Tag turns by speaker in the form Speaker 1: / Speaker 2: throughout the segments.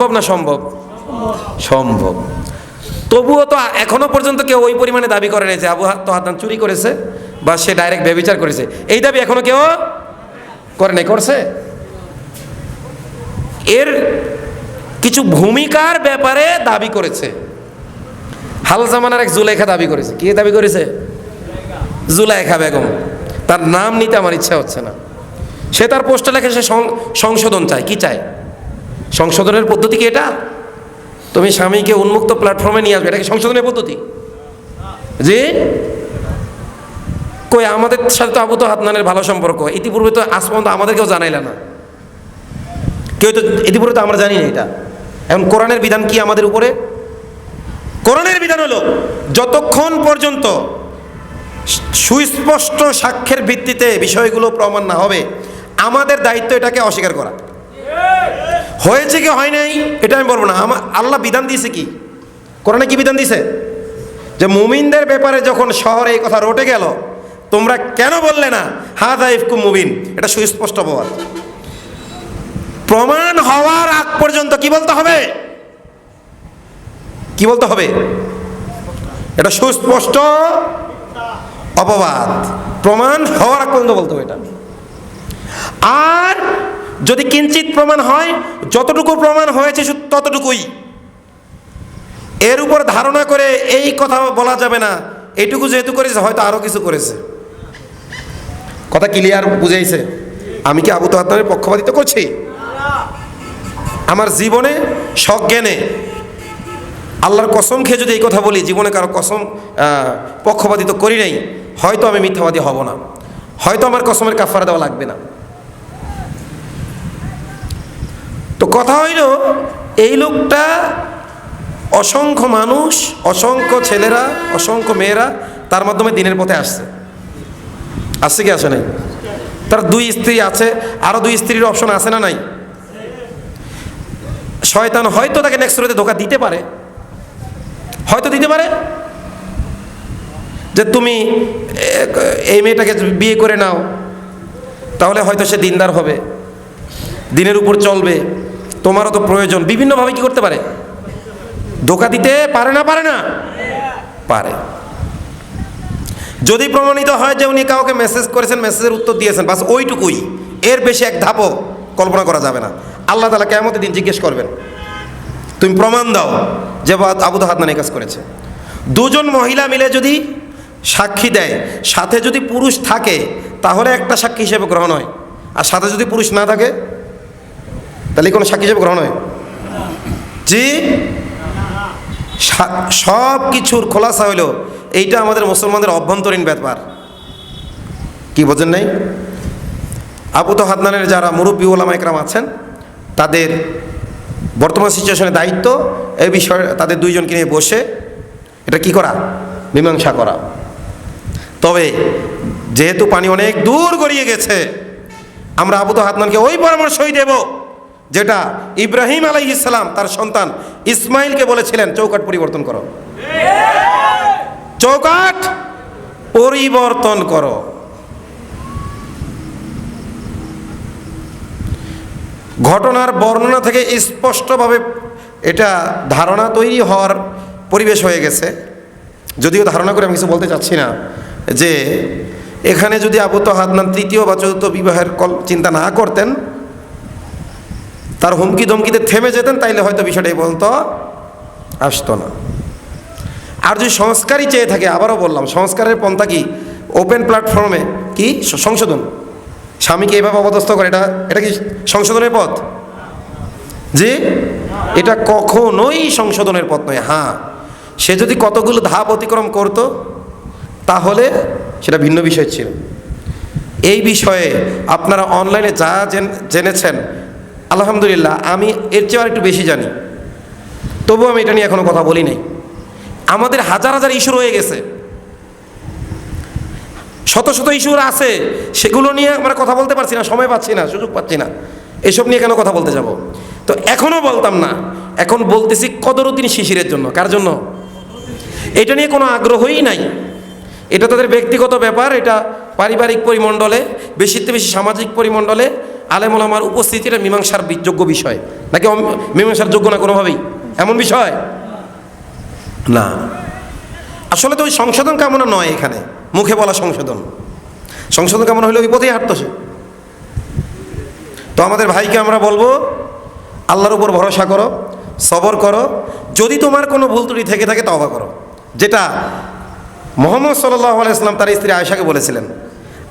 Speaker 1: সম্ভব না সম্ভব? সম্ভব। তবুও তো এখনও পর্যন্ত কেউ ওই পরিমাণে দাবি করে নাই যে আবু তো হাতান চুরি করেছে বা সে ডাইরেক্ট ব্যবচার করেছে। এই দাবি এখনও কেউ করে নাই, করছে? এর কিছু ভূমিকার ব্যাপারে দাবি করেছে। হাল জামানার এক জুলেখা দাবি করেছে। কে দাবি করেছে? জুলাইখা বেগম। তার নাম নিতে আমার ইচ্ছা হচ্ছে না। সে তার পোস্টে লেখে সং- সংশোধন চায়। কি চায়? সংশোধনের পদ্ধতি কি এটা? তুমি স্বামীকে উন্মুক্ত প্ল্যাটফর্মে নিয়ে আসবে, এটা কি সংশোধনের পদ্ধতি? জি? কই, আমাদের সাথে তো আবু তো হাতনানের ভালো সম্পর্ক, ইতিপূর্বে তো আজ পর্যন্ত আমাদেরকেও জানাইলে না। কেউ তো ইতিপূর্বে তো আমরা জানি না এটা। এখন কোরআনের বিধান কি আমাদের উপরে? কোরআনের বিধান হলো, যতক্ষণ পর্যন্ত সুস্পষ্ট সাক্ষ্যের ভিত্তিতে বিষয়গুলো প্রমাণ না হবে, আমাদের দায়িত্ব এটাকে অস্বীকার করা। হয়েছে কি হয় নাই, এটা আমি বলব না। আমার আল্লাহ বিধান দিয়েছে কি? কোরআনে কি বিধান দিয়েছে? যে মুমিনদের ব্যাপারে যখন শহরে এই কথা রটে গেল, তোমরা কেন বললে না, হাদা ইফকু মুবিন এটা সুস্পষ্ট অপবাদ প্রমাণ হওয়ার আগ পর্যন্ত কি বলতে হবে? কি বলতে হবে? এটা সুস্পষ্ট অপবাদ। প্রমাণ হওয়ার আগ পর্যন্ত বলতে হবে এটা। আর যদি কিঞ্চিত প্রমাণ হয় যতটুকু প্রমাণ হয়েছে ততটুকুই। এর উপর ধারণা করে এই কথা বলা যাবে না এটুকু যেহেতু করেছে হয়তো আরও কিছু করেছে। কথা ক্লিয়ার বুঝাইছে? আমি কি আবু তাহাদের পক্ষপাতিত্ব করছি? আমার জীবনে সজ্ঞানে আল্লাহর কসম খেয়ে যদি এই কথা বলি জীবনে কারও কসম আহ, পক্ষপাতিত্ব করি নাই হয়তো আমি মিথ্যাবাদী হব না। হয়তো আমার কসমের কাফারা দেওয়া লাগবে না। তো কথা হইল, এই লোকটা অসংখ্য মানুষ, অসংখ্য ছেলেরা, অসংখ্য মেয়েরা তার মাধ্যমে দিনের পথে আসছে। আসছে কি, আসে নাই? তার দুই স্ত্রী আছে আরও দুই স্ত্রীর অপশন আছে না নাই? শয়তান হয়তো তাকে নেক্সট রোতে ধোকা দিতে পারে। হয়তো দিতে পারে। যে তুমি এই মেয়েটাকে বিয়ে করে নাও, তাহলে হয়তো সে দিনদার হবে, দিনের উপর চলবে। তোমারও তো প্রয়োজন। বিভিন্নভাবে কি করতে পারে? ধোকা দিতে পারে না পারে না? পারে। যদি প্রমাণিত হয় যে উনি কাউকে মেসেজ করেছেন মেসেজের উত্তর দিয়েছেন, বাস ওইটুকুই। এর বেশি এক ধাপও কল্পনা করা যাবে না। আল্লাহ তালা কেমন দিন জিজ্ঞেস করবেন, তুমি প্রমাণ দাও যে আবু হাতমান এই কাজ করেছে। দুজন মহিলা মিলে যদি সাক্ষী দেয়, সাথে যদি পুরুষ থাকে, তাহলে একটা সাক্ষী হিসেবে গ্রহণ হয়। আর সাথে যদি পুরুষ না থাকে তাহলে কোনো সাক্ষী হিসেবে গ্রহণ হয়? জি? সব কিছুর খোলাসা হইল, এইটা আমাদের মুসলমানদের অভ্যন্তরীণ ব্যাপার। কি বোঝেন নাই? আবু তো হাতনানের যারা মুরব্বী ওলামা একরাম আছেন, তাদের বর্তমান সিচুয়েশনের দায়িত্ব এই বিষয়ে তাদের দুইজনকে নিয়ে বসে এটা কি করা? মীমাংসা করা। তবে যেহেতু পানি অনেক দূর গড়িয়ে গেছে, আমরা আবু তো হাতনানকে ওই পরামর্শই দেব। যেটা ইব্রাহিম আলাইহিস ইসলাম তার সন্তান ইসমাইলকে বলেছিলেন চৌকাট পরিবর্তন করো। চৌকাট পরিবর্তন করো। ঘটনার বর্ণনা থেকে স্পষ্টভাবে এটা ধারণা তৈরি হওয়ার পরিবেশ হয়ে গেছে। যদিও ধারণা করে আমি কিছু বলতে চাচ্ছি না, যে এখানে যদি আবু হাতনান তৃতীয় বা চতুর্থ বিবাহের কল চিন্তা না করতেন তার হুমকি ধমকিতে থেমে যেতেন, তাইলে হয়তো বিষয়টাই বলতো আসতো না। আর যদি সংস্কারই চেয়ে থাকে, আবারও বললাম, সংস্কারের পন্থা কি? ওপেন প্ল্যাটফর্মে কি? সংশোধন। স্বামীকে এভাবে অপদস্থ করে, এটা এটা কি সংশোধনের পথ? যে এটা কখনোই সংশোধনের পথ নয় হ্যাঁ। সে যদি কতগুলো ধাপ অতিক্রম করত, তাহলে সেটা ভিন্ন বিষয় ছিল। এই বিষয়ে আপনারা অনলাইনে যা জেন- জেনেছেন আলহামদুলিল্লাহ, আমি এর চেয়ে একটু বেশি জানি। তবুও আমি এটা নিয়ে এখনও কথা বলি নাই। আমাদের হাজার হাজার ইস্যু রয়ে গেছে। শত শত ইস্যু আছে, সেগুলো নিয়ে আমরা কথা বলতে পারছি না, সময় পাচ্ছি না, সুযোগ পাচ্ছি না। এসব নিয়ে কেন কথা বলতে যাব? তো এখনও বলতাম না, এখন বলতেছি কদরুদ্দিন শিশিরের জন্য। কার জন্য? এটা নিয়ে কোনো আগ্রহই নাই। এটা তাদের ব্যক্তিগত ব্যাপার, এটা পারিবারিক পরিমণ্ডলে বেশিতে বেশি সামাজিক পরিমণ্ডলে আলেমুল আমার উপস্থিতিটা মীমাংসার যোগ্য বিষয়। নাকি মীমাংসার যোগ্য না কোনোভাবেই? এমন বিষয়? না। আসলে তো ওই সংশোধন কামনা নয় এখানে। মুখে বলা সংশোধন। সংশোধন কামনা হলে ওই পথেই হাঁটতো সে। তো আমাদের ভাইকে আমরা বলব, আল্লাহর উপর ভরসা করো, সবর করো। যদি তোমার কোনো ভুল ত্রুটি থেকে থাকে তবা করো। যেটা মোহাম্মদ সাল্লাহ আলাইসলাম তার স্ত্রী আয়েশাকে বলেছিলেন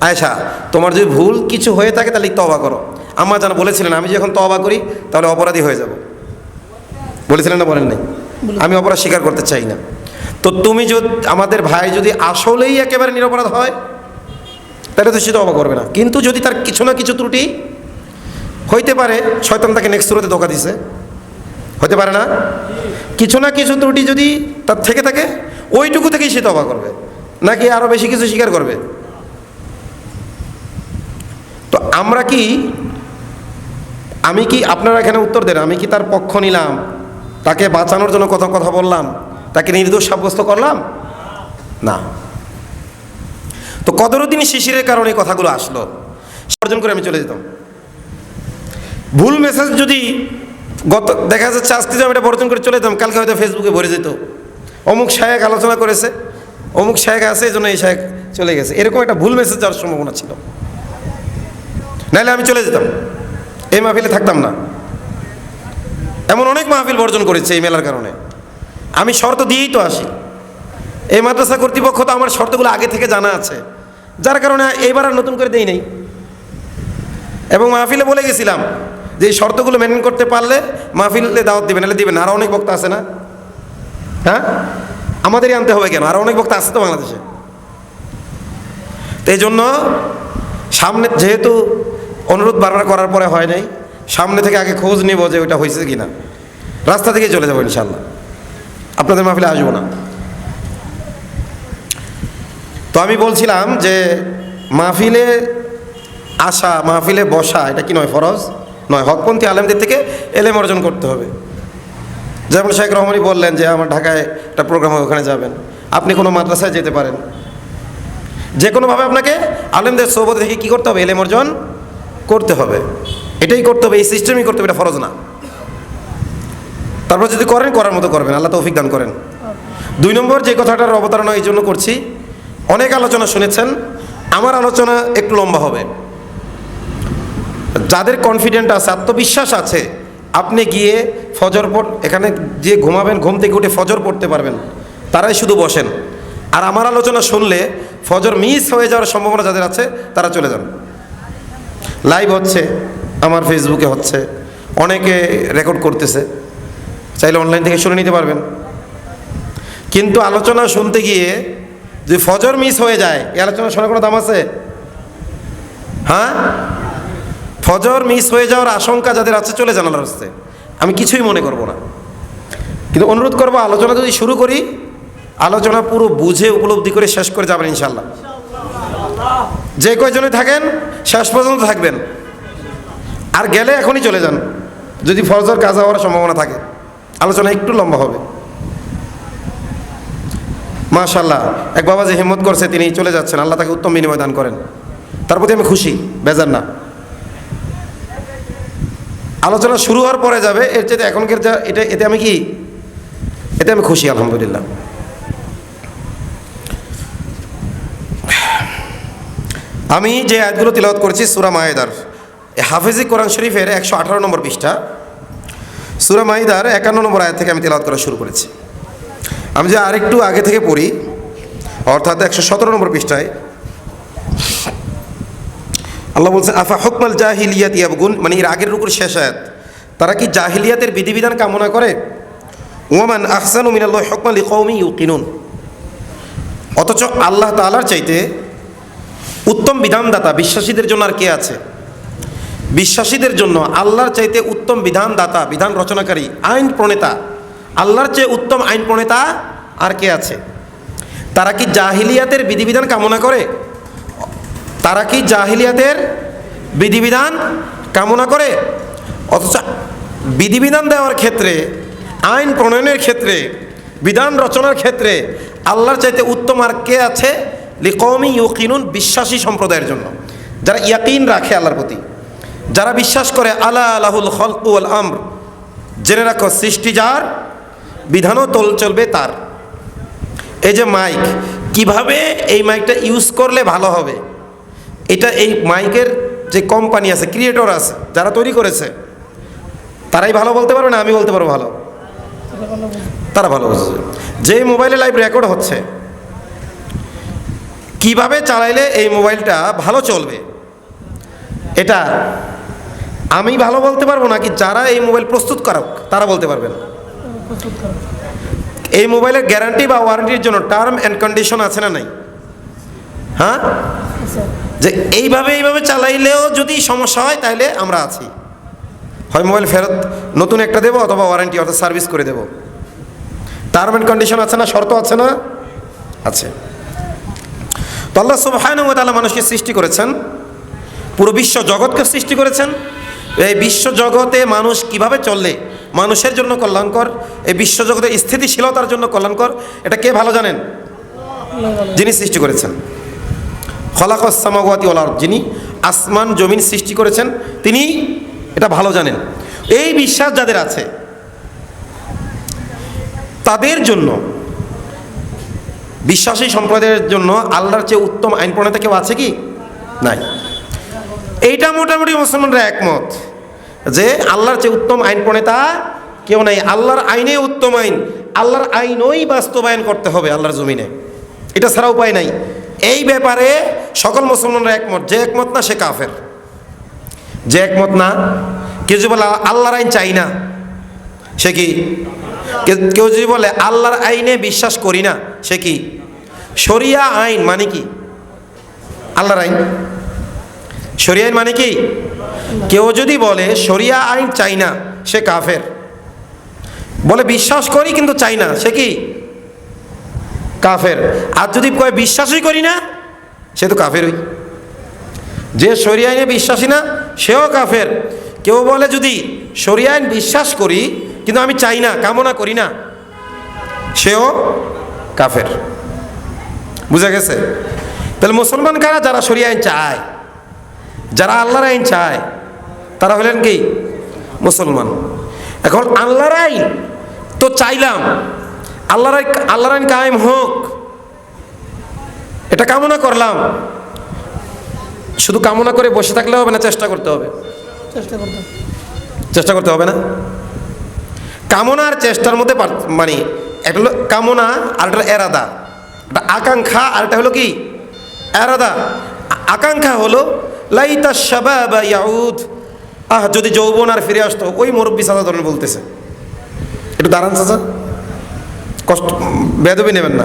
Speaker 1: আয়েশা তোমার যদি ভুল কিছু হয়ে থাকে তাহলে তবা করো। আম্মা যেন বলেছিলেন আমি যখন তবা করি তাহলে অপরাধী হয়ে যাব। বলেছিলেন না বলেন নাই আমি অপরাধ স্বীকার করতে চাই না। তো তুমি যদি আমাদের ভাই যদি আসলেই একেবারে নিরপরাধ হয় তাহলে তো সে তবা করবে না। কিন্তু যদি তার কিছু না কিছু ত্রুটি হইতে পারে শয়তান তাকে নেক্সট সুরতে ধোকা দিছে। হতে পারে না? কিছু না কিছু ত্রুটি যদি তার থেকে থাকে ওইটুকু থেকেই সে তবা করবে। নাকি আরও বেশি কিছু স্বীকার করবে? তো আমরা কি, আমি কি আপনারা এখানে উত্তর দেন? আমি কি তার পক্ষ নিলাম? তাকে বাঁচানোর জন্য কথা কথা বললাম? তাকে নির্দোষ সাব্যস্ত করলাম? না। তো কদরদিন শিশিরের কারণে কথাগুলো আসলো। অর্জন করে আমি চলে যেতাম। ভুল মেসেজ যদি গত, দেখা যাচ্ছে আজকে যদি আমি এটা বর্জন করে চলে যেতাম, কালকে হয়তো ফেসবুকে ভরে যেত। অমুক শায়েক আলোচনা করেছে, অমুক শায়েক আছে, এই জন্য এই শায়েক চলে গেছে। এরকম একটা ভুল মেসেজ যাওয়ার সম্ভাবনা ছিল। নাহলে আমি চলে যেতাম। এই মাহফিলে থাকতাম না। এমন অনেক মাহফিল বর্জন করেছে এই মেলার কারণে। আমি শর্ত দিয়েই তো আসি। এই মাদ্রাসা কর্তৃপক্ষ তো আমার শর্তগুলো আগে থেকে জানা আছে। যার কারণে এইবার আর নতুন করে দেই নাই। এবং মাহফিলে বলে গেছিলাম যে এই শর্তগুলো মেনটেন করতে পারলে মাহফিলে দাওয়াত দিবেন নাহলে দিবেন আরও অনেক বক্তা আছে না? হ্যাঁ? আমাদেরই আনতে হবে কেন? আরও অনেক বক্তা আছে তো বাংলাদেশে। তো এই জন্য সামনে যেহেতু অনুরোধ বারবার করার পরে হয় নাই। সামনে থেকে আগে খোঁজ নিব যে ওইটা হয়েছে কি না রাস্তা থেকে চলে যাব ইনশাল্লাহ আপনাদের মাহফিলে আসব না। তো আমি বলছিলাম যে মাহফিলে আসা, মাহফিলে বসা, এটা কি নয় ফরজ? নয়, হকপন্থী আলেমদের থেকে এলেম অর্জন করতে হবে। যেমন শেখ রহমানি বললেন যে আমার ঢাকায় একটা প্রোগ্রাম হয়, ওখানে যাবেন। আপনি কোনো মাদ্রাসায় যেতে পারেন। যে কোনোভাবে আপনাকে আলেমদের সৌবত থেকে কী করতে হবে? এলেম অর্জন করতে হবে। এটাই করতে হবে, এই সিস্টেমই করতে হবে, এটা ফরজ না। তারপর যদি করেন, করার মতো করবেন, আল্লাহ তৌফিক দান করেন। দুই নম্বর যে কথাটার অবতারণা এই জন্য করছি, অনেক আলোচনা শুনেছেন, আমার আলোচনা একটু লম্বা হবে। যাদের কনফিডেন্ট আছে, আত্মবিশ্বাস আছে, আপনি গিয়ে ফজর পড়, এখানে যে ঘুমাবেন, ঘুম থেকে উঠে ফজর পড়তে পারবেন, তারাই শুধু বসেন। আর আমার আলোচনা শুনলে ফজর মিস হয়ে যাওয়ার সম্ভাবনা যাদের আছে, তারা চলে যান। লাইভ হচ্ছে, আমার ফেসবুকে হচ্ছে, অনেকে রেকর্ড করতেছে, চাইলে অনলাইন থেকে শুনে নিতে পারবেন। কিন্তু আলোচনা শুনতে গিয়ে যদি ফজর মিস হয়ে যায়, এই আলোচনা শোনার কোনো দাম আছে? হ্যাঁ? ফজর মিস হয়ে যাওয়ার আশঙ্কা যাদের আছে, চলে যান আল্লাহর আমি কিছুই মনে করব না। কিন্তু অনুরোধ করব, আলোচনা যদি শুরু করি, আলোচনা পুরো বুঝে উপলব্ধি করে শেষ করে যাবেন ইনশাল্লাহ যে কয়জনে থাকেন, শেষ পর্যন্ত থাকবেন। আর গেলে এখনই চলে যান, যদি ফরজর কাজ হওয়ার সম্ভাবনা থাকে। আলোচনা একটু লম্বা হবে। মাশাল্লাহ এক বাবা যে হিম্মত করছে তিনি চলে যাচ্ছেন, আল্লাহ তাকে উত্তম বিনিময় দান করেন। তার প্রতি আমি খুশি, বেজার না। আলোচনা শুরু হওয়ার পরে যাবে, এর চেয়ে এখনকার যা, এটা, এতে আমি কি? এতে আমি খুশি, আলহামদুলিল্লাহ। আমি যে আয়াতগুলো তিলাওয়াত করেছি, সুরা মায়েদার হাফেজি কোরআন শরীফের একশো আঠারো নম্বর পৃষ্ঠা, সুরা মাইদার একান্ন নম্বর আয়াত থেকে আমি তেলাওয়াত করা শুরু করেছি। আমি যে আরেকটু আগে থেকে পড়ি, অর্থাৎ একশো সতেরো নম্বর পৃষ্ঠায়, আল্লাহ বলছেন, আফা হকমাল জাহিলিয়াত ইয়াবগুন? মানে এর আগের রুকুর শেষ আয়াত। তারা কি জাহিলিয়াতের বিধিবিধান কামনা করে? ওয়ামান আহসানু মিনাল্লাহ হকমাল কৌমি ইউকিনুন। অথচ আল্লাহ তালার চাইতে উত্তম বিধানদাতা বিশ্বাসীদের জন্য আর কে আছে? বিশ্বাসীদের জন্য আল্লাহর চাইতে উত্তম বিধানদাতা, বিধান রচনাকারী, আইন প্রণেতা, আল্লাহর চেয়ে উত্তম আইন প্রণেতা আর কে আছে? তারা কি জাহিলিয়াতের বিধিবিধান কামনা করে? তারা কি জাহিলিয়াতের বিধিবিধান কামনা করে? অথচ বিধিবিধান দেওয়ার ক্ষেত্রে, আইন প্রণয়নের ক্ষেত্রে, বিধান রচনার ক্ষেত্রে আল্লাহর চাইতে উত্তম আর কে আছে? লিকৌমি ইউকিনুন বিশ্বাসী সম্প্রদায়ের জন্য। যারা ইয়াকিন রাখে আল্লাহর প্রতি, যারা বিশ্বাস করে আলা আলাহুল খলকুল আমর, জেনে রাখো সৃষ্টি যার, বিধানও তোল চলবে তার। এই যে মাইক, কীভাবে এই মাইকটা ইউজ করলে ভালো হবে? এটা এই মাইকের যে কোম্পানি আছে, ক্রিয়েটর আছে, যারা তৈরি করেছে, তারাই ভালো বলতে পারবে না আমি বলতে পারব ভালো? তারা ভালো বুঝছে যে মোবাইলে লাইভ রেকর্ড হচ্ছে কীভাবে চালাইলে এই মোবাইলটা ভালো চলবে? এটা আমি ভালো বলতে পারব না কি যারা এই মোবাইল প্রস্তুত করক, তারা বলতে পারবেন? এই মোবাইলের গ্যারান্টি বা ওয়ারেন্টির জন্য টার্ম অ্যান্ড কন্ডিশন আছে না নাই? হ্যাঁ? যে এইভাবে এইভাবে চালাইলেও যদি সমস্যা হয়, তাহলে আমরা আছি। হয় মোবাইল ফেরত নতুন একটা দেবো অথবা ওয়ারেন্টি অর্থাৎ সার্ভিস করে দেবো। টার্ম অ্যান্ড কন্ডিশন আছে না? শর্ত আছে না? আছে। আল্লাহ তাআলা মানুষকে সৃষ্টি করেছেন। পুরো বিশ্ব জগৎকে সৃষ্টি করেছেন। এই বিশ্ব জগতে মানুষ কীভাবে চললে মানুষের জন্য কল্যাণকর, এই বিশ্ব জগতের স্থিতিশীলতার জন্য কল্যাণকর, এটা কে ভালো জানেন? যিনি সৃষ্টি করেছেন। খলাকসামাওয়াতি ওলার যিনি আসমান, জমিন সৃষ্টি করেছেন, তিনি এটা ভালো জানেন। এই বিশ্বাস যাদের আছে, তাদের জন্য বিশ্বাসী সম্প্রদায়ের জন্য আল্লাহর চেয়ে উত্তম আইন প্রণেতা কেউ আছে কি? নাই। এইটা মোটামুটি মুসলমানরা একমত যে আল্লাহর চেয়ে উত্তম আইন প্রণেতা কেউ নাই। আল্লাহর আইনে উত্তম আইন। আল্লাহর আইনই বাস্তবায়ন করতে হবে আল্লাহর জমিনে। এটা ছাড়া উপায় নাই। এই ব্যাপারে সকল মুসলমানরা একমত। যে একমত না সে কাফের। যে একমত না যদি বলে আল্লাহর আইন চাই না, সে কে- কেউ যদি বলে, আল্লাহর আইনে বিশ্বাস করি না, সে কি? শরিয়া আইন মানে কি? আল্লাহর আইন। শরিয়া আইন মানে কি? কেউ যদি বলে, শরিয়া আইন চাই না, সে কাফের। বলে, বিশ্বাস করি কিন্তু চাই না, সে কি? কাফের। আর যদি কয়, বিশ্বাসই করি না, সে তো কাফেরই। যে শরিয়া আইনে বিশ্বাসী না, সেও কাফের। কেউ বলে, যদি শরিয়া আইন বিশ্বাস করি কিন্তু আমি চাই না কামনা করি না। সেও কাফের। বুঝা গেছে? তাহলে মুসলমান কারা? যারা শরিয়া আইন চায়। যারা আল্লাহর আইন চায় তারা হলেন কি? মুসলমান। এখন আল্লাহর আইন তো চাইলাম। আল্লাহর আল্লাহর আইন কায়েম হোক। এটা কামনা করলাম। শুধু কামনা করে বসে থাকলে হবে না চেষ্টা করতে হবে?
Speaker 2: চেষ্টা করতাম
Speaker 1: চেষ্টা করতে হবে না? কামনা আর চেষ্টার মধ্যে মানে একটা হলো কামনা, আর একটা এরাদা। একটা আকাঙ্ক্ষা, আর একটা হলো কি? এরাদা। আকাঙ্ক্ষা হলো লাইতা শাবাব ইয়াউদ। আহ, যদি যৌবন আর ফিরে আসতো, ওই মুরব্বী সাদা ধরনের বলতেছে। একটু দাঁড়ান চাচা। কষ্ট, বেদবি নেবেন না।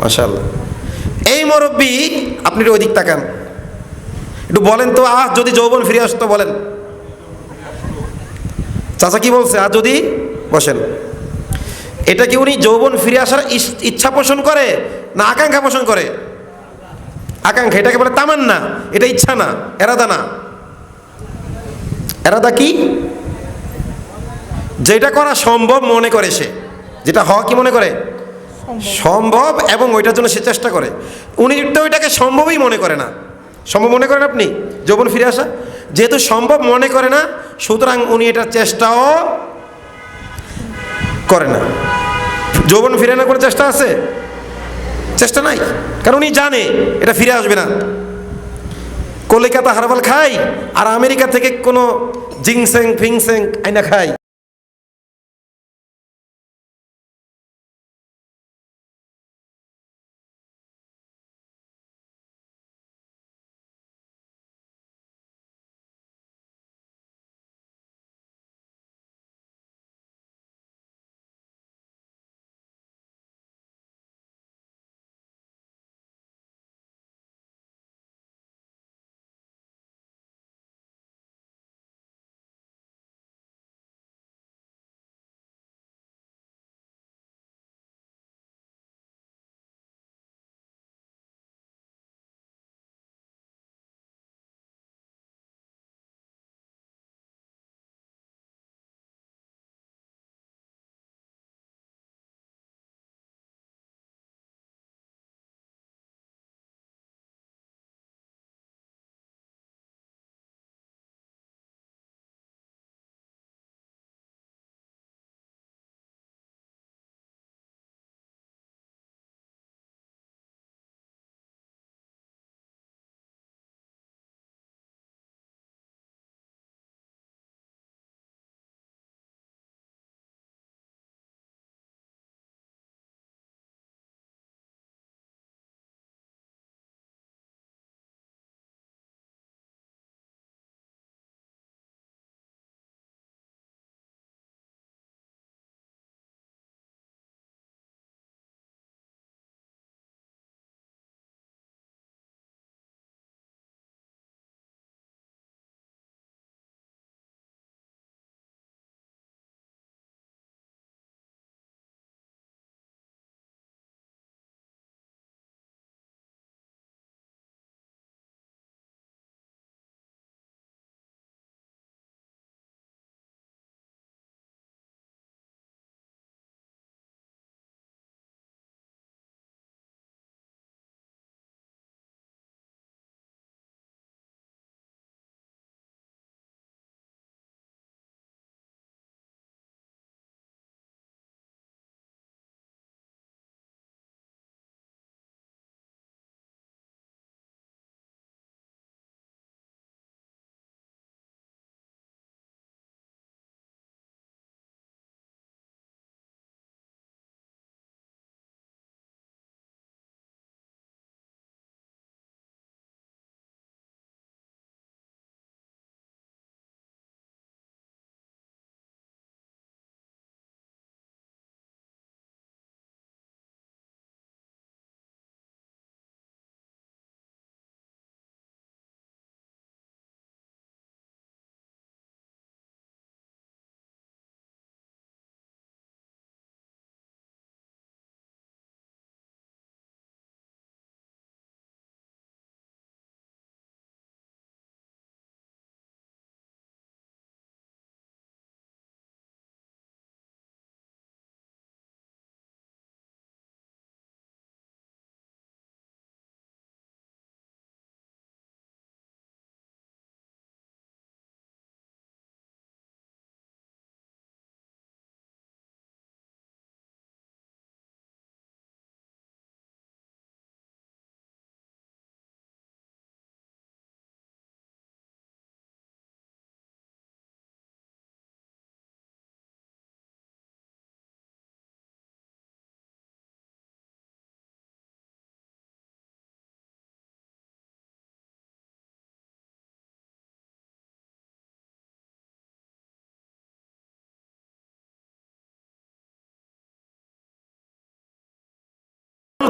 Speaker 1: মাশাআল্লাহ। এই মুরব্বী, আপনি একটু ওইদিক তাকান। একটু বলেন তো, আহ, যদি যৌবন ফিরে আসতো বলেন। চাচা কি বলছে? আর যদি বসেন। এটা কি উনি যৌবন ফিরে আসার ইচ্ছা পোষণ করে, না আকাঙ্ক্ষা পোষণ করে? আকাঙ্ক্ষা, এটাকে বলে তামান্না। এটা ইচ্ছা না, এরাদা না। এরাদা কি? যেটা করা সম্ভব মনে করে সে। যেটা হওয়া কি মনে করে? সম্ভব এবং ওইটার জন্য সে চেষ্টা করে। উনি তো ওইটাকে সম্ভবই মনে করে না। সম্ভব মনে করেন আপনি? যৌবন ফিরে আসা? যেহেতু সম্ভব মনে করে না, সুতরাং উনি এটা চেষ্টাও করে না। যৌবন ফিরে না করে চেষ্টা আছে? চেষ্টা নাই। কারণ উনি জানে, এটা ফিরে আসবে না। কলিকাতা হারবাল খাই, আর আমেরিকা থেকে কোনো জিংসেং ফিংসেং আইনা খাই।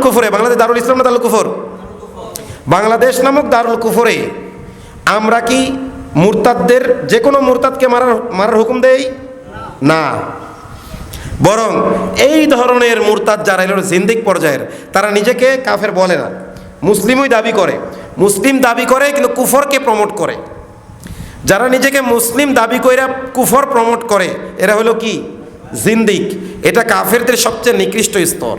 Speaker 1: কুফরে, বাংলাদেশ দারুল ইসলাম না দারুল কুফর? বাংলাদেশ নামক দারুল কুফরে। আমরা কি মুরতাদদের যে কোনো মুরতাদকে মারার মারার হুকুম দেই? না। বরং এই ধরনের মুরতাদ যারা এলো জিন্দিক পর্যায়ের, তারা নিজেকে কাফের বলে না। মুসলিমই দাবি করে। মুসলিম দাবি করে কিন্তু কুফরকে প্রমোট করে। যারা নিজেকে মুসলিম দাবি করে কুফর প্রমোট করে, এরা হলো কি? জিন্দিক। এটা কাফেরদের সবচেয়ে নিকৃষ্ট স্তর।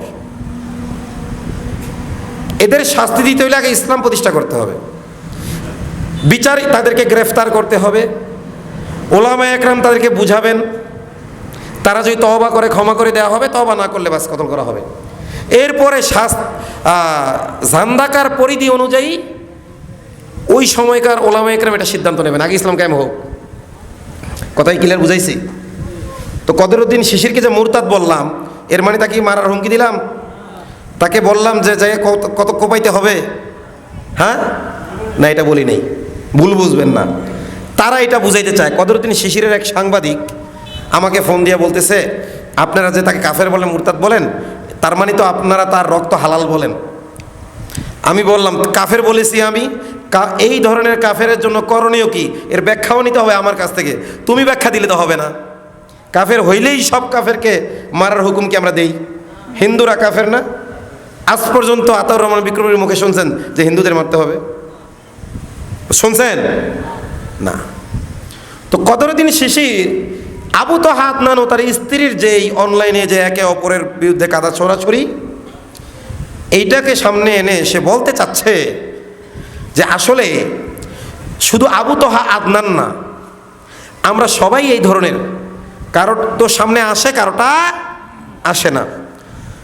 Speaker 1: এদের শাস্তি দিতে হলে আগে ইসলাম প্রতিষ্ঠা করতে হবে। বিচার তাদেরকে গ্রেফতার করতে হবে। ওলামা একরাম তাদেরকে বুঝাবেন। তারা যদি তহবা করে, ক্ষমা করে দেওয়া হবে তহবা না করলে বাস কতল করা হবে। এরপরে জান্দাকার পরিধি অনুযায়ী ওই সময়কার ওলামা একরাম এটা সিদ্ধান্ত নেবেন। আগে ইসলাম কেমন হোক। কথাই ক্লিয়ার বুঝাইছি। তো কদরুদ্দিন শিশিরকে যে মুরতাদ বললাম, এর মানে তাকে মারার হুমকি দিলাম? তাকে বললাম যে জায়গায় কত কোপাইতে হবে? হ্যাঁ? না, এটা বলি নেই। ভুল বুঝবেন না। তারা এটা বুঝাইতে চায়। কদরুদ্দিন শিশিরের এক সাংবাদিক আমাকে ফোন দিয়ে বলতেছে, আপনারা যে তাকে কাফের বলেন, মুরতাদ বলেন, তার মানে তো আপনারা তার রক্ত হালাল বলেন। আমি বললাম, কাফের বলেছি আমি। এই ধরনের কাফেরের জন্য করণীয় কি? এর ব্যাখ্যাও নিতে হবে আমার কাছ থেকে। তুমি ব্যাখ্যা দিলে তো হবে না। কাফের হইলেই সব কাফেরকে মারার হুকুম কি আমরা দেই? হিন্দুরা কাফের না? আজ পর্যন্ত আতাউর রহমান বিক্রমের মুখে শুনছেন যে হিন্দুদের মারতে হবে? শুনছেন? না। তো কদরদিন শিশির আবু তো হাত নান ও তার স্ত্রীর যেই অনলাইনে যে একে অপরের বিরুদ্ধে কাদা ছড়াছড়ি, এইটাকে সামনে এনে সে বলতে চাচ্ছে যে আসলে শুধু আবু তোহা আদনান না, আমরা সবাই এই ধরনের, কারোর তো সামনে আসে কারোটা আসে না।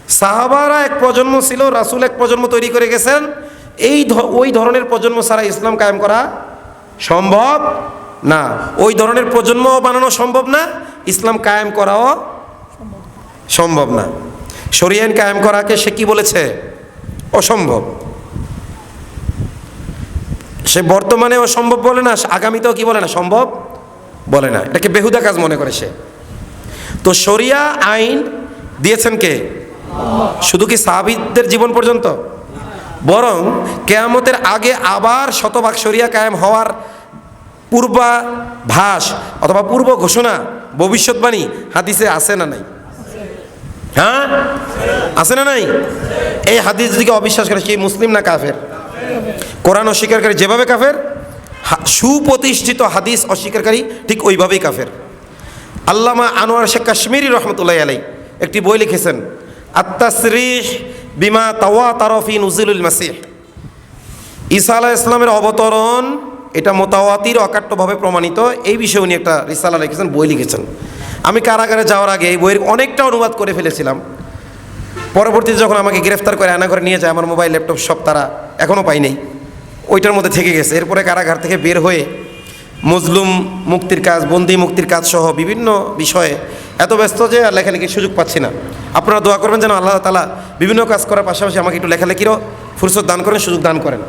Speaker 1: সাহাবারা এক প্রজন্ম ছিল, রাসুল এক প্রজন্ম তৈরি করে গেছেন। এই ওই ধরনের প্রজন্ম ছাড়া ইসলাম কায়েম করা সম্ভব না। ওই ধরনের প্রজন্ম বানানো সম্ভব না, ইসলাম কায়েম করাও সম্ভব না। শরিয়ান কায়েম করাকে সে কি বলেছে? অসম্ভব। সে বর্তমানে অসম্ভব বলে না আগামীতেও কি বলে না? সম্ভব বলে না। এটাকে বেহুদা কাজ মনে করে সে। তো শরিয়া আইন দিয়েছেন কে? শুধু কি সাহাবিদের জীবন পর্যন্ত? বরং কেয়ামতের আগে আবার শতভাগ শরিয়া কায়েম হওয়ার পূর্বাভাস অথবা পূর্ব ঘোষণা ভবিষ্যৎবাণী হাদিসে আছে না নাই? হ্যাঁ? আছে না নাই? এই হাদিস দিকে অবিশ্বাস করে সেই মুসলিম না কাফের? কোরআন অস্বীকারী যেভাবে কাফের সুপ্রতিষ্ঠিত হাদিস অস্বীকারী ঠিক ওইভাবেই কাফের। আল্লামা আনোয়ার শেখ কাশ্মীরি রহমতুল্লাহ আলাই একটি বই লিখেছেন আত্মাসরিহ বিমা তাওয়া তারফি নুজিলুল মাসিহ। ঈসা আলাহ ইসলামের অবতরণ এটা মোতাওয়াতির অকাট্যভাবে প্রমাণিত। এই বিষয়ে উনি একটা রিসালা লিখেছেন, বই লিখেছেন। আমি কারাগারে যাওয়ার আগে এই বইয়ের অনেকটা অনুবাদ করে ফেলেছিলাম। পরবর্তীতে যখন আমাকে গ্রেফতার করে আয়না করে নিয়ে যায়, আমার মোবাইল, ল্যাপটপ সব তারা এখনও পাই নাই। ওইটার মধ্যে থেকে গেছে। এরপরে কারাগার থেকে বের হয়ে মজলুম মুক্তির কাজ, বন্দি মুক্তির কাজ সহ বিভিন্ন বিষয়ে এত ব্যস্ত যে আর লেখালেখির সুযোগ পাচ্ছি না। আপনারা দোয়া করবেন যেন আল্লাহ তালা বিভিন্ন কাজ করার পাশাপাশি আমাকে একটু লেখালেখিরও ফুরসত দান করেন, সুযোগ দান করেন।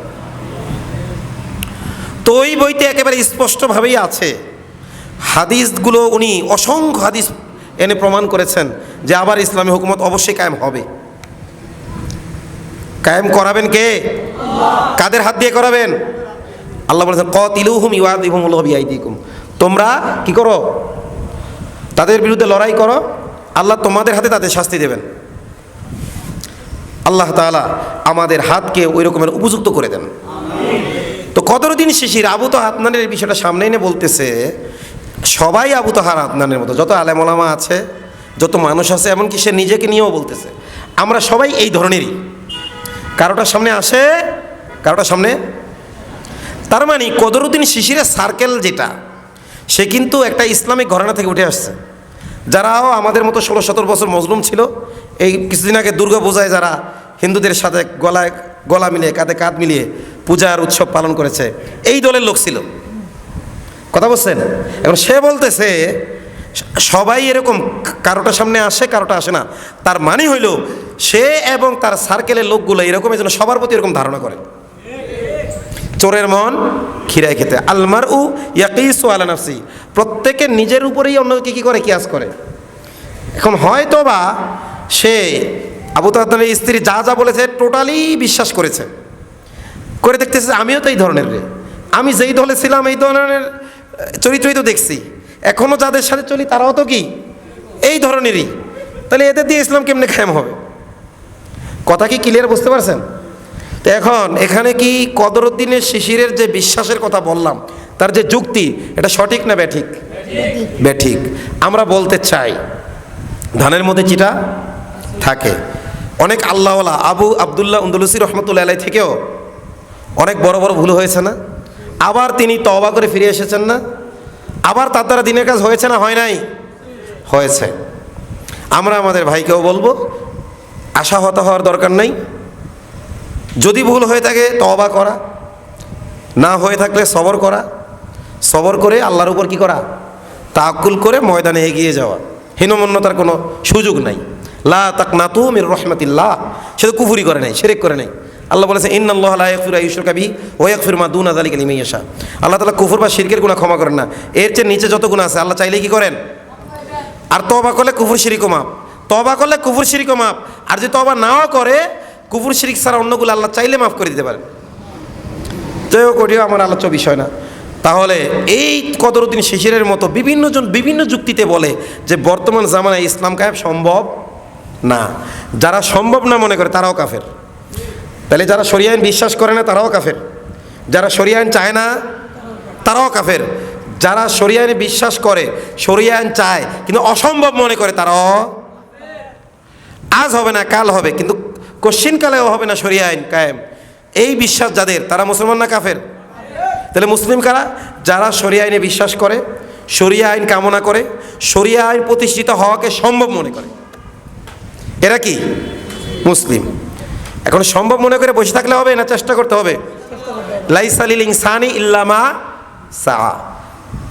Speaker 1: তো ওই বইতে একেবারে স্পষ্টভাবেই আছে, হাদিসগুলো উনি অসংখ্য হাদিস এনে প্রমাণ করেছেন যে আবার ইসলামী হুকুমত অবশ্যই কায়েম হবে। কায়েম করাবেন কে? কাদের হাত দিয়ে করাবেন? আল্লাহ বলেছেন ক তিলুহুম ইউম বিআইদিকুম। তোমরা কি করো? তাদের বিরুদ্ধে লড়াই করো, আল্লাহ তোমাদের হাতে তাদের শাস্তি দেবেন। আল্লাহ তাআলা আমাদের হাতকে ওই রকমের উপযুক্ত করে দেন। তো কদরদিন শিশির আবু তো হাতনানের এই বিষয়টা সামনে এনে বলতেছে, সবাই আবু তাহার আদনানের মতো, যত আলেমলামা আছে, যত মানুষ আছে, এমনকি সে নিজেকে নিয়েও বলতেছে। আমরা সবাই এই ধরনেরই। কারোটার সামনে আসে, কারোটার সামনে তার মানে কদরুদ্দিন শিশিরের সার্কেল যেটা সে কিন্তু একটা ইসলামিক ঘরানা থেকে উঠে আসছে। যারাও আমাদের মতো ষোলো সতেরো বছর মজলুম ছিল, এই কিছুদিন আগে দুর্গা পূজায় যারা হিন্দুদের সাথে গলায় গলা মিলিয়ে, কাঁধে কাঁধ মিলিয়ে পূজার উৎসব পালন করেছে, এই দলের লোক ছিল। কথা বলছেন? এখন সে বলতেছে, সবাই এরকম কারোটা সামনে আসে, কারোটা আসে না। তার মানে হইল, সে এবং তার সার্কেলের লোকগুলো এরকম যেন সবার প্রতি এরকম ধারণা করে। চোরের মন খিরায় খেতে। আলমার উ ইয়াকিস আলা নাফসি। প্রত্যেকের নিজের উপরেই অন্যকে কী করে? কিয়াস করে। এখন হয়তো বা সে আবু তাহাদের স্ত্রী যা যা বলেছে টোটালি বিশ্বাস করেছে। করে দেখতেছে, আমিও তো এই ধরনের রে। আমি যেই দলে ছিলাম, এই ধরনের চরিত্রই তো দেখছি। এখনও যাদের সাথে চলি তারাও তো কি? এই ধরনেরই। তাহলে এদের দিয়ে ইসলাম কেমনে কায়েম হবে? কথা কি ক্লিয়ার বুঝতে পারছেন? তো এখন এখানে কি কদরুদ্দিনের শিশিরের যে বিশ্বাসের কথা বললাম তার যে যুক্তি এটা সঠিক না ব্যাঠিক? ব্যাঠিক। আমরা বলতে চাই ধানের মধ্যে চিটা থাকে। অনেক আল্লাহওয়ালা আবু আবদুল্লাহ উন্দুলসি রহমতুল্লাহ থেকেও অনেক বড় বড় ভুল হয়েছে না? আবার তিনি তওবা করে ফিরে এসেছেন না? আবার তার দ্বারা দিনের কাজ হয়েছে না হয় নাই? হয়েছে। আমরা আমাদের ভাইকেও বলব আশাহত হওয়ার দরকার নেই। যদি ভুল হয়ে থাকে তওবা করা। না হয়ে থাকলে সবর করা। সবর করে আল্লাহর উপর কি করা? তাকুল করে ময়দানে এগিয়ে যাওয়া। হীনমন্যতার কোনো সুযোগ নাই। লা তাক নাতু মির রহমাতিল্লাহ। সে তো কুফুরি করে নাই সেরেক করে নাই। আল্লাহ বলেছে ইন আল্লাহ লাইফুর আয়ুষর কাবি ও একফির মা দুন আদালি কালিমাই আসা আল্লাহ তালা কুফুর বা শিরকের গুণা ক্ষমা করেন না। এর চেয়ে নিচে যত গুণা আছে, আল্লাহ চাইলে কি করেন? আর তবা করলে কুফুর, শিরিকও মাপ তবা করলে কুফুর, শিরিকও মাপ আর যদি তবা নাও করে কুফুর শিরিক ছাড়া অন্যগুলো আল্লাহ চাইলে মাফ করে দিতে পারেন। হোক ওটিও আমার আলোচ্য বিষয় না। তাহলে এই কদরুদ্দিন শিশিরের মতো বিভিন্ন জন বিভিন্ন যুক্তিতে বলে যে বর্তমান জামানায় ইসলাম কায়েম সম্ভব না। যারা সম্ভব না মনে করে, তারাও কাফের। তাহলে যারা শরিয়াইন বিশ্বাস করে না, তারাও কাফের। যারা শরিয়াইন চায় না, তারাও কাফের। যারা শরিয়াইনে বিশ্বাস করে শরিয়াইন চায়, কিন্তু অসম্ভব মনে করে, তারাও আজ হবে না, কাল হবে, কিন্তু কশ্চিন কালেও হবে না শরিয়া আইন কায়েম। এই বিশ্বাস যাদের, তারা মুসলমান না কাফের? তাহলে মুসলিম কারা? যারা শরিয়া আইনে বিশ্বাস করে, শরিয়া আইন কামনা করে, শরিয়া আইন প্রতিষ্ঠিত হওয়াকে সম্ভব মনে করে। এরা কি? মুসলিম। এখন সম্ভব মনে করে বসে থাকলে হবে না চেষ্টা করতে হবে? লাইসালিল ইনসানি ইল্লামা সা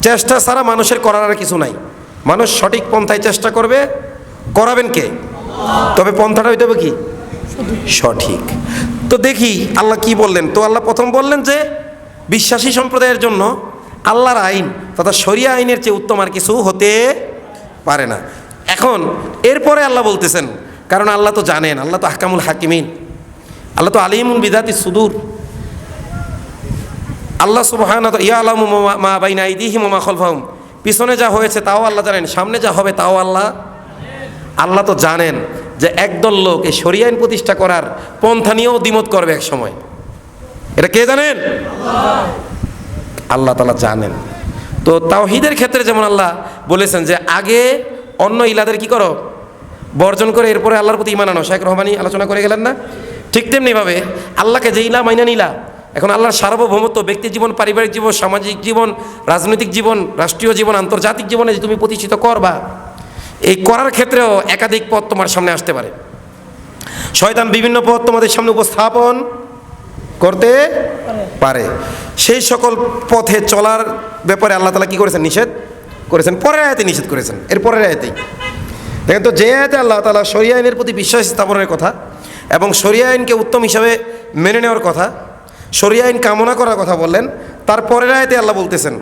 Speaker 1: চেষ্টা ছাড়া মানুষের করার আর কিছু নাই। মানুষ সঠিক পন্থায় চেষ্টা করবে, করাবেন কে? তবে পন্থাটা হইতে হবে কি? সঠিক। তো দেখি আল্লাহ কি বললেন? তো আল্লাহ প্রথম বললেন যে, বিশ্বাসী সম্প্রদায়ের জন্য আল্লাহর আইন তথা শরিয়া আইনের চেয়ে উত্তম আর কিছু হতে পারে না। এখন এরপরে আল্লাহ বলতেছেন, কারণ আল্লাহ তো জানেন, আল্লাহ তো হাকামুল হাকিমিন, আল্লাহ তো আলিমুল বিদাতি সুদূর। আল্লাহ সুবহান ইয়া আলাম মা বাইনা ইদিহিম মা খলফাহুম। পিছনে যা হয়েছে তাও আল্লাহ জানেন, সামনে যা হবে তাও আল্লাহ আল্লাহ তো জানেন। যে একদল লোক এই শরিয়া আইন প্রতিষ্ঠা করার পন্থা নিয়েও দ্বিমত করবে এক সময়। এটা কে জানেন? আল্লাহ তালা জানেন। তো তাওহিদের ক্ষেত্রে যেমন আল্লাহ বলেছেন যে আগে অন্য ইলাদের কি করো? বর্জন করে এরপরে আল্লাহর প্রতি ইমান আনো। শেখ রহমানি আলোচনা করে গেলেন না? ঠিক তেমনিভাবে আল্লাহকে যে ইলা মাইনা নিলা, এখন আল্লাহর সার্বভৌমত্ব, ব্যক্তি জীবন, পারিবারিক জীবন, সামাজিক জীবন, রাজনৈতিক জীবন, রাষ্ট্রীয় জীবন, আন্তর্জাতিক জীবনে যে তুমি প্রতিষ্ঠিত করবা এই করার ক্ষেত্রেও একাধিক পথ তোমার সামনে আসতে পারে। শয়তান বিভিন্ন পথ তোমাদের সামনে উপস্থাপন করতে পারে। সেই সকল পথে চলার ব্যাপারে আল্লাহ তালা কি করেছেন? নিষেধ করেছেন। পরের আয়াতে নিষেধ করেছেন। এর পরের আয়াতেই। দেখেন তো, যে আয়াতে আল্লাহ তালা শরিয়া আইনের প্রতি বিশ্বাস স্থাপনের কথা এবং শরিয়া আইনকে উত্তম হিসাবে মেনে নেওয়ার কথা, শরিয়া আইন কামনা করার কথা বললেন, তার পরের আয়াতে আল্লাহ বলতেছেন,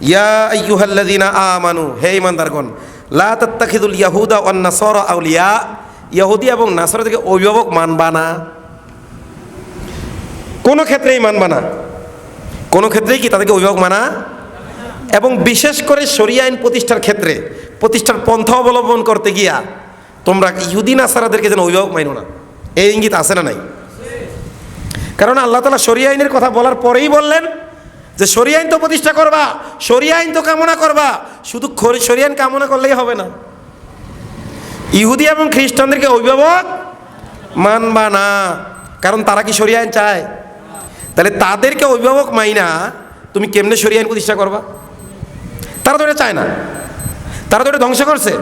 Speaker 1: ইয়া ইয়ুহাল্লাদিনা আমানু হে ইমানদারগণ লা তাত্তাখিদুল ইয়াহুদা ওয়ান নাসারা আউলিয়া ইহুদি এবং নাসারা থেকে অভিভাবক মানবা না। কোনো ক্ষেত্রেই মানবা না। কোনো ক্ষেত্রেই কি তাদেরকে অভিভাবক মানা? এবং বিশেষ করে শরিয়া আইন প্রতিষ্ঠার ক্ষেত্রে, প্রতিষ্ঠার পন্থা অবলম্বন করতে গিয়া, তোমরা ইহুদি নাসারাদেরকে যেন অভিভাবক মাইনো না। এই ইঙ্গিত আছে না নাই? কারণ আল্লাহ তালা শরিয়া আইনের কথা বলার পরেই বললেন যে শরিয়া আইন তো প্রতিষ্ঠা করবা শরিয়া আইন তো কামনা করবা, শুধু শরিয়া আইন কামনা করলেই হবে না। ইহুদি এবং খ্রিস্টানদেরকে অভিভাবক মানবা না, কারণ তারা কি শরিয়া আইন চায়? তাহলে তাদেরকে অভিভাবক মাইনা তুমি কেমনে শরিয়া আইন প্রতিষ্ঠা করবা? তারা তো এটা চায় না। তারা তো এটা ধ্বংস করছে।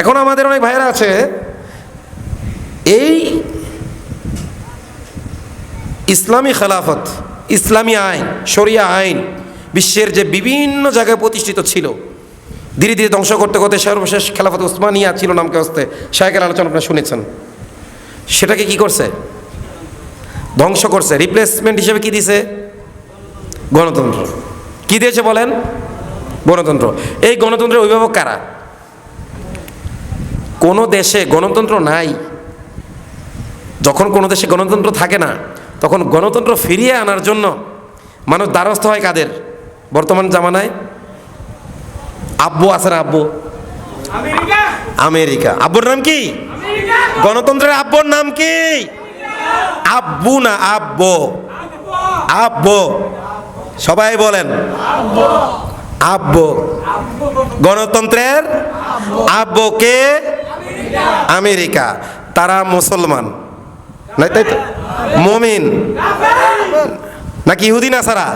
Speaker 1: এখন আমাদের অনেক ভাইয়েরা আছে, এই ইসলামী খেলাফত ইসলামী আইন, শরিয়া আইন বিশ্বের যে বিভিন্ন জায়গায় প্রতিষ্ঠিত ছিল, ধীরে ধীরে ধ্বংস করতে করতে সর্বশেষ খেলাফত উসমানিয়া ছিল নামকে হস্তে শাহেকের আলোচনা আপনারা শুনেছেন। সেটাকে কি করছে? ধ্বংস করছে। রিপ্লেসমেন্ট হিসেবে কি দিছে? গণতন্ত্র। কি দিয়েছে বলেন? গণতন্ত্র। এই গণতন্ত্রের অভিভাবক কারা? কোনো দেশে গণতন্ত্র নাই। যখন কোনো দেশে গণতন্ত্র থাকে না তখন গণতন্ত্র ফিরিয়ে আনার জন্য মানুষ দ্বারস্থ হয় কাদের? বর্তমান জামানায়? আব্বু আছে না আব্বু?
Speaker 2: আমেরিকা।
Speaker 1: আব্বুর নাম কি? গণতন্ত্রের আব্বুর নাম কি? আব্বু না আব্বু? আব্বু। সবাই বলেন। আব্বু। গণতন্ত্রের আব্বুকে আমেরিকা। তারা মুসলমান। নাই তাই তো? মমিন। নাকি ইহুদিন আসারা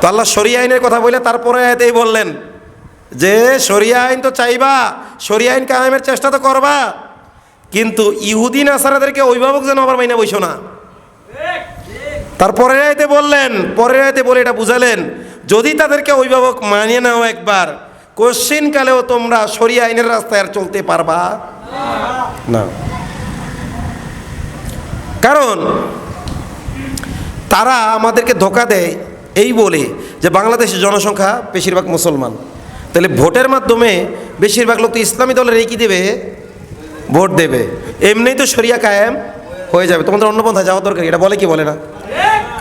Speaker 1: তো আল্লাহ শরিয়া আইনের কথা বলে তারপরে এতেই বললেন যে, শরিয়া আইন তো চাইবা, শরিয়া আইন কায়েমের চেষ্টা তো করবা। কিন্তু ইহুদিন আসারাদেরকে অভিভাবক যেন আবার মাইনে বইছো না। তারপরে রাইতে বললেন, পরের রাইতে বলে এটা বুঝালেন, যদি তাদেরকে অভিভাবক মানিয়ে নাও একবার কোশ্চিন কালেও তোমরা শরিয়া আইনের রাস্তায় আর চলতে পারবা। না। কারণ তারা আমাদেরকে ধোকা দেয় এই বলে যে বাংলাদেশের জনসংখ্যা বেশিরভাগ মুসলমান। তাহলে ভোটের মাধ্যমে বেশিরভাগ লোক তো ইসলামী দলের এই কি দেবে, ভোট দেবে। এমনিই তো শরিয়া কায়েম হয়ে যাবে। তোমাদের অন্য পন্থায় যাওয়া দরকার এটা বলে কি বলে না?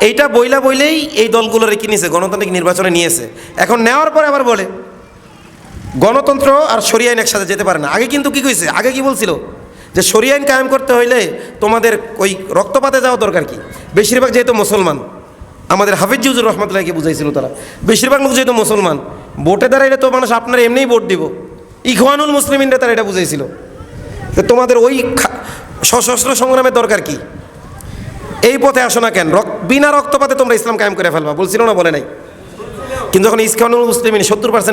Speaker 1: এইটা বইলা বইলেই এই দলগুলো রেখে নিয়েছে গণতান্ত্রিক নির্বাচনে নিয়েছে। এখন নেওয়ার পরে আবার বলে, গণতন্ত্র আর আইন একসাথে যেতে পারে না। আগে কিন্তু কি কইছে? আগে কি বলছিল? যে শরিয়া আইন কায়েম করতে হইলে তোমাদের ওই রক্তপাতে যাওয়া দরকার কি? বেশিরভাগ যেহেতু মুসলমান, আমাদের হাফিজ জিউজুর রহমতুল্লাহকে বুঝাইছিল তারা, বেশিরভাগ লোক যেহেতু মুসলমান, ভোটে দাঁড়াইলে তো মানুষ আপনার এমনিই ভোট দিব। ইখওয়ানুল মুসলিমিনরা তারা এটা বুঝাইছিল। তো তোমাদের ওই সশস্ত্র সংগ্রামের দরকার কি? এই পথে আসো না কেন? বিনা রক্তপাতে তোমরা ইসলাম কায়েম করে ফেলবা, বলছিল না, বলে নাই। কিন্তু যখন ইসকানুল মুসলিমিন সত্তর পার্সেন্ট